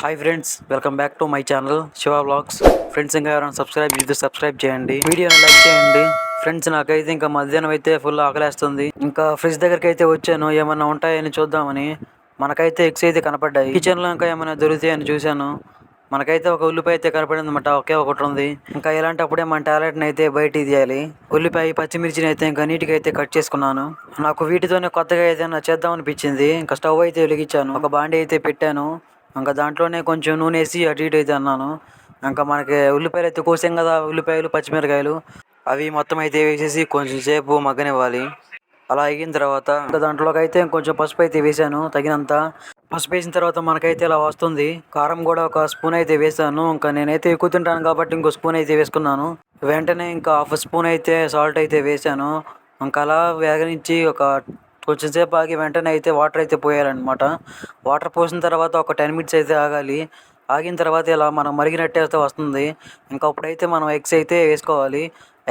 Hi friends welcome back to my channel Shiva blogs friends ఇంకా ఎవరైనా subscribe చేస్తే subscribe చేయండి. వీడియోని లైక్ చేయండి. ఫ్రెండ్స్ నాకైతే ఇంకా మధ్యాహ్నం అయితే ఫుల్ ఆకలేస్తుంది. ఇంకా ఫ్రిడ్జ్ దగ్గరికి అయితే వచ్చాను. ఏమైనా ఉంటాయని చూద్దామని. మనకైతే ఎగ్స్ అయితే కనపడ్డాయి. కిచెన్లో ఇంకా ఏమైనా దొరుకుతాయని చూశాను. మనకైతే ఒక ఉల్లిపాయ అయితే కనపడింది అనమాట ఒకే ఒకటి ఉంది. ఇంకా ఇలాంటప్పుడే మన టాలెంట్ని అయితే బయట తీయాలి. ఉల్లిపాయ పచ్చిమిర్చిని అయితే ఇంకా నీట్గా అయితే కట్ చేసుకున్నాను. నాకు వీటితోనే కొత్తగా ఏదైనా చేద్దాం అనిపించింది ఇంకా స్టవ్ అయితే వెలిగించాను. ఒక బాండి అయితే పెట్టాను. ఇంకా దాంట్లోనే కొంచెం నూనె వేసి అటు ఇటు అయితే అన్నాను. ఇంకా మనకి ఉల్లిపాయలు అయితే కోసాం కదా ఉల్లిపాయలు పచ్చిమిరకాయలు. అవి మొత్తం అయితే వేసేసి కొంచెం సేపు మగ్గనివ్వాలి. అలా అయిన తర్వాత ఇంకా దాంట్లోకి అయితే కొంచెం పసుపు అయితే వేసాను తగినంత. పసుపు వేసిన తర్వాత మనకైతే ఇలా వస్తుంది. కారం కూడా ఒక స్పూన్ అయితే వేసాను. ఇంకా నేనైతే ఎక్కువ తింటాను కాబట్టి ఇంకో స్పూన్ అయితే వేసుకున్నాను. వెంటనే ఇంకా హాఫ్ స్పూన్ అయితే సాల్ట్ అయితే వేసాను. ఇంకా అలా వేగనించి ఒక కొంచెం సేపు ఆగి వెంటనే అయితే వాటర్ అయితే పోయాలన్నమాట. వాటర్ పోసిన తర్వాత ఒక టెన్ మినిట్స్ అయితే ఆగాలి. ఆగిన తర్వాత ఇలా మనం మరిగినట్టే అయితే వస్తుంది. ఇంకా అప్పుడైతే మనం ఎగ్స్ అయితే వేసుకోవాలి.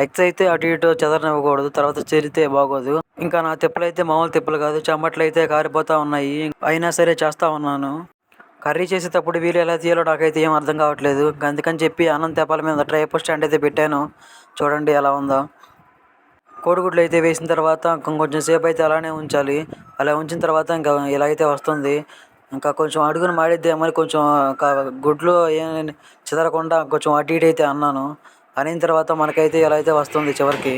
ఎగ్స్ అయితే అటు ఇటు చెదరనివ్వకూడదు. తర్వాత చెరితే బాగోదు. ఇంకా నా తిప్పలు అయితే మామూలు తిప్పలు కాదు. చెమ్మట్లు అయితే కారిపోతూ ఉన్నాయి. అయినా సరే చేస్తూ ఉన్నాను. కర్రీ చేసేటప్పుడు వీలు ఎలా తీయాలో నాకైతే ఏం అర్థం కావట్లేదు. అందుకని చెప్పి అన్నం తెప్పాల మీద ట్రైపో స్టాండ్ అయితే పెట్టాను. చూడండి ఎలా ఉందో. కోడిగుడ్లు అయితే వేసిన తర్వాత ఇంకా కొంచెం సేపు అయితే అలానే ఉంచాలి. అలా ఉంచిన తర్వాత ఇంకా ఇలా అయితే వస్తుంది ఇంకా కొంచెం అడుగును మాడిద్దామని కొంచెం గుడ్లు ఏం చెదరకుండా కొంచెం అటు ఇటు అయితే అన్నాను. అనిన తర్వాత మనకైతే ఇలా అయితే వస్తుంది చివరికి.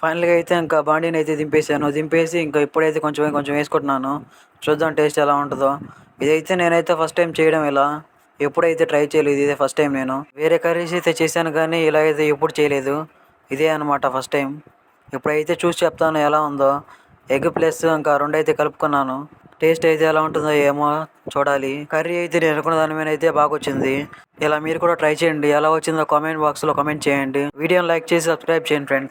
ఫైనల్గా అయితే ఇంకా బాండీని అయితే దింపేసాను దింపేసి ఇంకా ఇప్పుడైతే కొంచెం కొంచెం వేసుకుంటున్నాను. చూద్దాం టేస్ట్ ఎలా ఉంటుందో. ఇదైతే నేనైతే ఫస్ట్ టైం చేయడం ఇలా. ఎప్పుడైతే ట్రై చేయలేదు ఇదే ఫస్ట్ టైం నేను. వేరే కర్రీస్ అయితే చేశాను కానీ ఇలా అయితే ఎప్పుడు చేయలేదు. ఇదే అనమాట ఫస్ట్ టైం. ఇప్పుడైతే చూసి చెప్తాను ఎలా ఉందో ఎగ్ ప్లస్ ఇంకా రెండు అయితే కలుపుకున్నాను. టేస్ట్ అయితే ఎలా ఉంటుందో ఏమో చూడాలి. కర్రీ అయితే నేను అనుకున్న దాని మీద అయితే బాగా వచ్చింది. ఇలా మీరు కూడా ట్రై చేయండి. ఎలా వచ్చిందో కామెంట్ బాక్స్లో కామెంట్ చేయండి. వీడియోని లైక్ చేసి సబ్స్క్రైబ్ చేయండి ఫ్రెండ్స్.